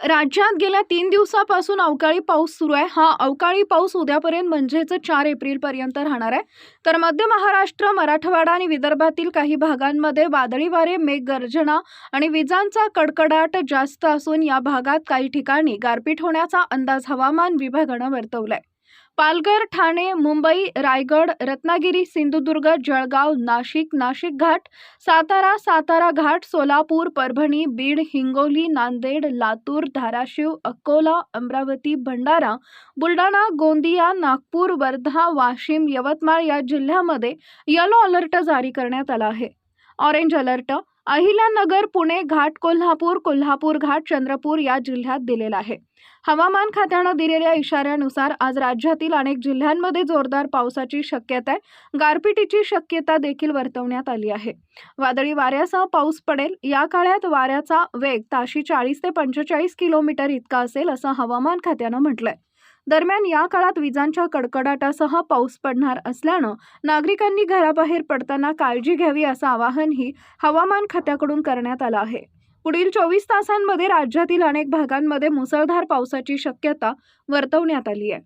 राज्यात गेल्या तीन दिवसापासून अवकाळी पाऊस सुरू आहे. हा अवकाळी पाऊस उद्यापर्यंत म्हणजेच चार एप्रिलपर्यंत राहणार आहे. तर मध्य महाराष्ट्र मराठवाडा आणि विदर्भातील काही भागांमध्ये वादळी वारे मेघगर्जना आणि विजांचा कडकडाट जास्त असून या भागात काही ठिकाणी गारपीट होण्याचा अंदाज हवामान विभागानं वर्तवलाय. पालघर ठाणे मुंबई रायगड रत्नागिरी सिंधुदुर्ग जळगाव नाशिक नाशिक घाट सातारा सातारा घाट सोलापूर परभणी बीड हिंगोली नांदेड लातूर धाराशिव अकोला अमरावती भंडारा बुलढाणा गोंदिया नागपूर वर्धा वाशिम यवतमाळ या जिल्ह्यामध्ये येलो अलर्ट जारी करण्यात आला आहे. ऑरेंज अलर्ट अहिल्यानगर पुणे घाट कोल्हापूर कोल्हापूर घाट चंद्रपूर या जिल्ह्यात दिलेला आहे. हवामान खात्यानं दिलेल्या इशाऱ्यानुसार आज राज्यातील अनेक जिल्ह्यांमध्ये जोरदार पावसाची शक्यता आहे. गारपिटीची शक्यता देखील वर्तवण्यात आली आहे. वादळी वाऱ्यासह पाऊस पडेल. या काळात वाऱ्याचा वेग ताशी चाळीस ते पंचेचाळीस किलोमीटर इतका असेल असं हवामान खात्यानं म्हटलंय. दरम्यान या काळात विजांच्या कडकडाटासह पाऊस पडणार असल्यानं नागरिकांनी घराबाहेर पडताना काळजी घ्यावी असं आवाहनही हवामान खात्याकडून करण्यात आलं आहे. पुढील चोवीस तासांमध्ये राज्यातील अनेक भागांमध्ये मुसळधार पावसाची शक्यता वर्तवण्यात आली आहे.